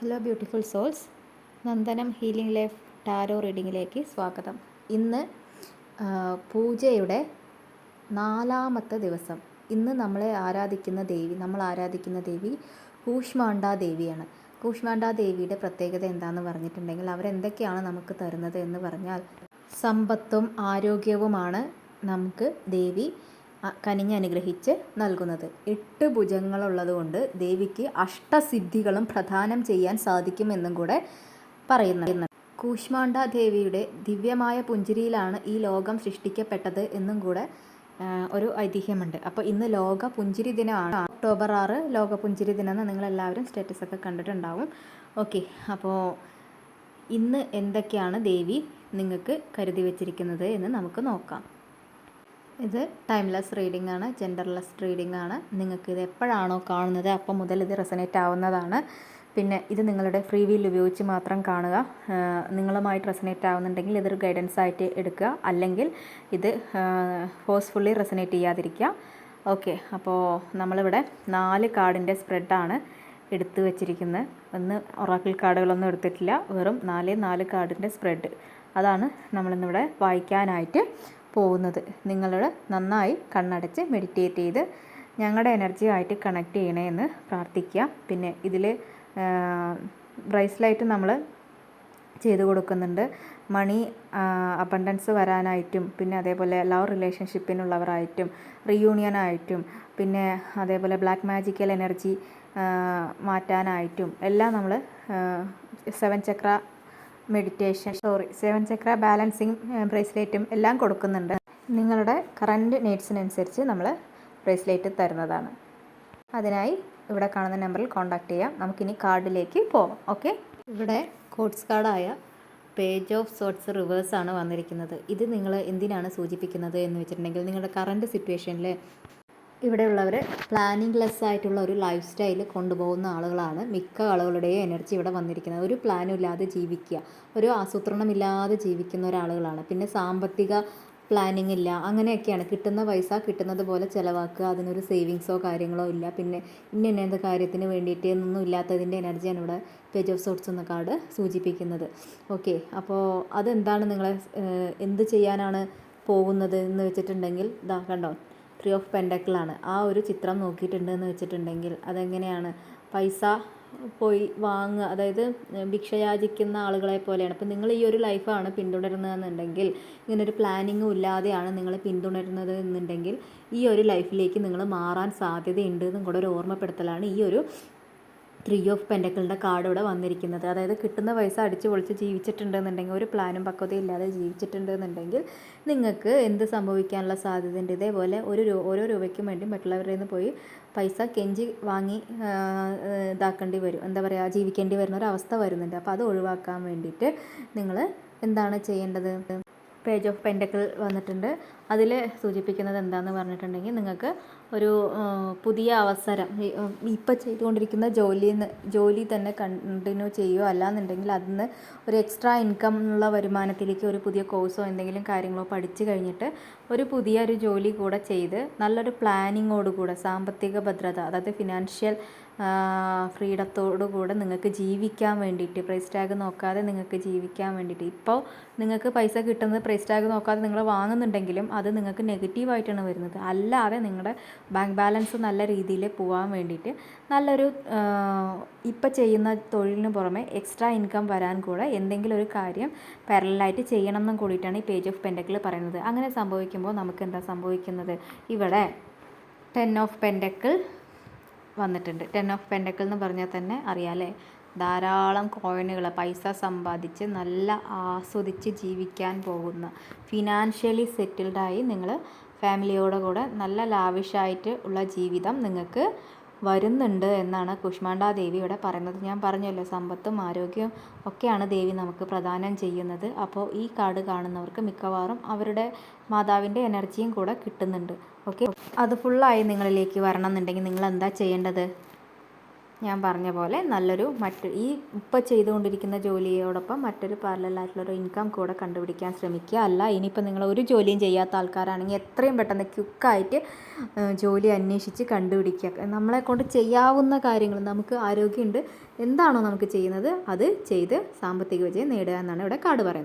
Hello beautiful souls Nandanam healing life tarot റീഡിങ്ങിലേക്ക് സ്വാഗതം. ഇന്ന് പൂജയുടെ നാലാമത്തെ ദിവസം. ഇന്ന് നമ്മളെ ആരാധിക്കുന്ന ദേവി നമ്മൾ ആരാധിക്കുന്ന ദേവി കൂഷ്മാണ്ടാ ദേവിയാണ്. കൂഷ്മാണ്ടാ ദേവിയുടെ പ്രത്യേകത എന്താണെന്ന് പറഞ്ഞിട്ടുണ്ടെങ്കിൽ അവരെന്തൊക്കെയാണ് നമുക്ക് തരുന്നത് എന്ന് പറഞ്ഞാൽ സമ്പത്തും ആരോഗ്യവുമാണ് നമുക്ക് ദേവി കനിഞ്ഞനുഗ്രഹിച്ച് നൽകുന്നത്. എട്ട് ഭുജങ്ങളുള്ളതുകൊണ്ട് ദേവിക്ക് അഷ്ടസിദ്ധികളും പ്രധാനം ചെയ്യാൻ സാധിക്കുമെന്നും കൂടെ പറയുന്നു കൂഷ്മാണ്ട ദേവിയുടെ ദിവ്യമായ പുഞ്ചിരിയിലാണ് ഈ ലോകം സൃഷ്ടിക്കപ്പെട്ടത് എന്നും കൂടെ ഒരു ഐതിഹ്യമുണ്ട്. അപ്പോൾ ഇന്ന് ലോക പുഞ്ചിരി ദിനമാണ്. ഒക്ടോബർ ആറ് ലോക പുഞ്ചിരി ദിനം നിങ്ങളെല്ലാവരും സ്റ്റാറ്റസ് ഒക്കെ കണ്ടിട്ടുണ്ടാവും. ഓക്കെ അപ്പോൾ ഇന്ന് എന്തൊക്കെയാണ് ദേവി നിങ്ങൾക്ക് കരുതി വച്ചിരിക്കുന്നത് എന്ന് നമുക്ക് നോക്കാം. ഇത് ടൈംലെസ് റീഡിംഗ് ആണ് ജെൻഡർലെസ് റീഡിംഗ് ആണ്. നിങ്ങൾക്ക് ഇത് എപ്പോഴാണോ കാണുന്നത് അപ്പം മുതൽ ഇത് റെസനേറ്റ് ആവുന്നതാണ്. പിന്നെ ഇത് നിങ്ങളുടെ ഫ്രീ വീൽ ഉപയോഗിച്ച് മാത്രം കാണുക. നിങ്ങളുമായിട്ട് റെസനേറ്റ് ആവുന്നുണ്ടെങ്കിൽ ഇതൊരു ഗൈഡൻസ് ആയിട്ട് എടുക്കുക. അല്ലെങ്കിൽ ഇത് ഫോഴ്സ്ഫുള്ളി റെസനേറ്റ് ചെയ്യാതിരിക്കുക. ഓക്കെ അപ്പോൾ നമ്മളിവിടെ നാല് കാർഡിന്റെ സ്പ്രെഡാണ് എടുത്തു വച്ചിരിക്കുന്നത്. ഒന്ന് ഒറാക്കിൾ കാർഡുകളൊന്നും എടുത്തിട്ടില്ല. വെറും നാല് നാല് കാർഡിന്റെ സ്പ്രെഡ് അതാണ് നമ്മളിന്നിവിടെ വായിക്കാനായിട്ട് പോകുന്നത്. നിങ്ങൾ നന്നായി കണ്ണടച്ച് മെഡിറ്റേറ്റ് ചെയ്ത് ഞങ്ങളുടെ എനർജി ആയിട്ട് കണക്ട് ചെയ്യണേ എന്ന് പ്രാർത്ഥിക്കുക പിന്നെ ഇതിൽ ബ്രൈസ്ലൈറ്റ് നമ്മൾ ചെയ്തു കൊടുക്കുന്നുണ്ട്. മണി അബണ്ടൻസ് വരാനായിട്ടും പിന്നെ അതേപോലെ ലവ് റിലേഷൻഷിപ്പിനുള്ളവരായിട്ടും റിയൂണിയനായിട്ടും പിന്നെ അതേപോലെ ബ്ലാക്ക് മാജിക്കൽ എനർജി മാറ്റാനായിട്ടും എല്ലാം നമ്മൾ seven chakra meditation sorry seven chakra balancing ബ്രേസ്ലെറ്റും എല്ലാം കൊടുക്കുന്നുണ്ട്. നിങ്ങളുടെ കറന്റ് നീഡ്സിനനുസരിച്ച് നമ്മൾ ബ്രേസ്ലെറ്റ് തരുന്നതാണ്. അതിനായി ഇവിടെ കാണുന്ന നമ്പറിൽ കോണ്ടാക്ട് ചെയ്യാം. നമുക്കിനി കാർഡിലേക്ക് പോവാം. ഓക്കെ ഇവിടെ കോഡ്സ് കാർഡായ പേജ് ഓഫ് സോട്ട്സ് റിവേഴ്സാണ് വന്നിരിക്കുന്നത്. ഇത് നിങ്ങൾ എന്തിനാണ് സൂചിപ്പിക്കുന്നത് എന്ന് വെച്ചിട്ടുണ്ടെങ്കിൽ നിങ്ങളുടെ കറന്റ് സിറ്റുവേഷനിൽ ഇവിടെയുള്ളവർ പ്ലാനിങ് ലെസ് ആയിട്ടുള്ള ഒരു ലൈഫ് സ്റ്റൈൽ കൊണ്ടുപോകുന്ന ആളുകളാണ്. മിക്ക ആളുകളുടെയും എനർജി ഇവിടെ വന്നിരിക്കുന്നത്. ഒരു പ്ലാനും ഇല്ലാതെ ജീവിക്കുക. ഒരു ആസൂത്രണമില്ലാതെ ജീവിക്കുന്ന ഒരാളുകളാണ്. പിന്നെ സാമ്പത്തിക പ്ലാനിങ് ഇല്ല. അങ്ങനെയൊക്കെയാണ്. കിട്ടുന്ന പൈസ കിട്ടുന്നത് പോലെ ചിലവാക്കുക. അതിനൊരു സേവിങ്സോ കാര്യങ്ങളോ ഇല്ല. പിന്നെ ഇന്ന ഇന്ന എന്ത് കാര്യത്തിന് വേണ്ടിയിട്ട് ഒന്നും ഇല്ലാത്തതിന്റെ എനർജിയാണ് ഇവിടെ പേജ് ഓഫ് സോട്ട്സ് എന്ന കാർഡ് സൂചിപ്പിക്കുന്നത്. ഓക്കെ അപ്പോൾ അതെന്താണ് നിങ്ങളെ എന്ത് ചെയ്യാനാണ് പോകുന്നത് എന്ന് വെച്ചിട്ടുണ്ടെങ്കിൽ ഇതാ കണ്ടോ? ത്രീ ഓഫ് പെൻഡക്കിളാണ് ആ ഒരു ചിത്രം നോക്കിയിട്ടുണ്ട് എന്ന് വെച്ചിട്ടുണ്ടെങ്കിൽ അതെങ്ങനെയാണ്? പൈസ പോയി വാങ്ങുക അതായത് ഭിക്ഷയാചിക്കുന്ന ആളുകളെ പോലെയാണ്. അപ്പം നിങ്ങൾ ഈ ഒരു ലൈഫാണ് പിന്തുടരുന്നതെന്നുണ്ടെങ്കിൽ ഇങ്ങനൊരു പ്ലാനിങ്ങും ഇല്ലാതെയാണ് നിങ്ങൾ പിന്തുടരുന്നത് എന്നുണ്ടെങ്കിൽ ഈ ഒരു ലൈഫിലേക്ക് നിങ്ങൾ മാറാൻ സാധ്യതയുണ്ട് എന്നും കൂടെ ഒരു ഓർമ്മപ്പെടുത്തലാണ് ഈ ഒരു ത്രീ ഓഫ് പെൻഡക്കിളിന്റെ കാർഡ് ഇവിടെ വന്നിരിക്കുന്നത്. അതായത് കിട്ടുന്ന പൈസ അടിച്ചു പൊളിച്ച് ജീവിച്ചിട്ടുണ്ടെന്നുണ്ടെങ്കിൽ ഒരു പ്ലാനും പക്വതയും ഇല്ലാതെ ജീവിച്ചിട്ടുണ്ടെന്നുണ്ടെങ്കിൽ നിങ്ങൾക്ക് എന്ത് സംഭവിക്കാനുള്ള സാധ്യതയുണ്ട്? ഇതേപോലെ ഒരു രൂ ഓരോ രൂപയ്ക്കും വേണ്ടി മറ്റുള്ളവരിൽ നിന്ന് പോയി പൈസ കെഞ്ചി വാങ്ങി ഇതാക്കേണ്ടി വരും. എന്താ പറയുക ജീവിക്കേണ്ടി വരുന്ന ഒരു അവസ്ഥ വരുന്നുണ്ട്. അപ്പോൾ അത് ഒഴിവാക്കാൻ വേണ്ടിയിട്ട് നിങ്ങൾ എന്താണ് ചെയ്യേണ്ടത്? പേജ് ഓഫ് പെൻഡക്കിൾ വന്നിട്ടുണ്ട്. അതിൽ സൂചിപ്പിക്കുന്നത് എന്താണെന്ന് പറഞ്ഞിട്ടുണ്ടെങ്കിൽ നിങ്ങൾക്ക് ഒരു പുതിയ അവസരം ഇപ്പം ചെയ്തുകൊണ്ടിരിക്കുന്ന നിന്ന് ജോലി തന്നെ കണ്ടിന്യൂ ചെയ്യുകയോ അല്ലാന്നുണ്ടെങ്കിൽ അതിൽ നിന്ന് ഒരു എക്സ്ട്രാ ഇൻകം ഉള്ള വരുമാനത്തിലേക്ക് ഒരു പുതിയ കോഴ്സോ എന്തെങ്കിലും കാര്യങ്ങളോ പഠിച്ചു കഴിഞ്ഞിട്ട് ഒരു പുതിയ ഒരു ജോലി കൂടെ ചെയ്ത് നല്ലൊരു പ്ലാനിങ്ങോടുകൂടെ സാമ്പത്തിക ഭദ്രത അതായത് ഫിനാൻഷ്യൽ ഫ്രീഡത്തോടു കൂടെ നിങ്ങൾക്ക് ജീവിക്കാൻ വേണ്ടിയിട്ട് പ്രൈസ് ടാഗ് നോക്കാതെ നിങ്ങൾക്ക് ജീവിക്കാൻ വേണ്ടിയിട്ട്. ഇപ്പോൾ നിങ്ങൾക്ക് പൈസ കിട്ടുന്നത് പ്രൈസ് ടാഗ് നോക്കാതെ നിങ്ങൾ വാങ്ങുന്നുണ്ടെങ്കിലും അത് നിങ്ങൾക്ക് നെഗറ്റീവായിട്ടാണ് വരുന്നത്. അല്ലാതെ നിങ്ങളുടെ ബാങ്ക് ബാലൻസ് നല്ല രീതിയിൽ പോകാൻ വേണ്ടിയിട്ട് നല്ലൊരു ഇപ്പം ചെയ്യുന്ന തൊഴിലിന് പുറമെ എക്സ്ട്രാ ഇൻകം വരാൻ കൂടെ എന്തെങ്കിലും ഒരു കാര്യം പാരലായിട്ട് ചെയ്യണം എന്നും കൂടിയിട്ടാണ് ഈ പേജ് ഓഫ് പെൻഡക്കിൾ പറയുന്നത്. അങ്ങനെ സംഭവിക്കുമ്പോൾ നമുക്ക് എന്താ സംഭവിക്കുന്നത്? ഇവിടെ ടെൻ ഓഫ് പെൻഡക്കിൾ വന്നിട്ടുണ്ട്. ടെൻ ഓഫ് പെൻഡക്കിൾ എന്ന് പറഞ്ഞാൽ തന്നെ അറിയാലേ ധാരാളം കോയിനുകൾ പൈസ സമ്പാദിച്ച് നല്ല ആസ്വദിച്ച് ജീവിക്കാൻ പോകുന്ന ഫിനാൻഷ്യലി സെറ്റിൽഡായി നിങ്ങൾ ഫാമിലിയോട് കൂടെ നല്ല ലാവിഷായിട്ട് ഉള്ള ജീവിതം നിങ്ങൾക്ക് വരുന്നുണ്ട് എന്നാണ് ദേവി ഇവിടെ പറയുന്നത്. ഞാൻ പറഞ്ഞല്ലോ സമ്പത്തും ആരോഗ്യവും ഒക്കെയാണ് ദേവി നമുക്ക് പ്രദാനം ചെയ്യുന്നത്. അപ്പോൾ ഈ കാർഡ് കാണുന്നവർക്ക് മിക്കവാറും അവരുടെ മാതാവിന്റെ എനർജിയും കൂടെ കിട്ടുന്നുണ്ട്. ഓക്കെ? അത് ഫുള്ളായി നിങ്ങളിലേക്ക് വരണം എന്നുണ്ടെങ്കിൽ നിങ്ങൾ എന്താ ചെയ്യേണ്ടത്? ഞാൻ പറഞ്ഞ പോലെ നല്ലൊരു മറ്റ് ഈ ഇപ്പം ചെയ്തുകൊണ്ടിരിക്കുന്ന ജോലിയോടൊപ്പം മറ്റൊരു പാരലായിട്ടുള്ളൊരു ഇൻകം കൂടെ കണ്ടുപിടിക്കാൻ ശ്രമിക്കുക. അല്ല ഇനിയിപ്പോൾ നിങ്ങൾ ഒരു ജോലിയും ചെയ്യാത്ത ആൾക്കാരാണെങ്കിൽ എത്രയും പെട്ടെന്ന് ക്യുക്കായിട്ട് ജോലി അന്വേഷിച്ച് കണ്ടുപിടിക്കുക. നമ്മളെ കൊണ്ട് ചെയ്യാവുന്ന കാര്യങ്ങൾ നമുക്ക് ആരോഗ്യമുണ്ട്. എന്താണോ നമുക്ക് ചെയ്യുന്നത് അത് ചെയ്ത് സാമ്പത്തിക വിജയം നേടുക എന്നാണ് ഇവിടെ കാട് പറയുന്നത്.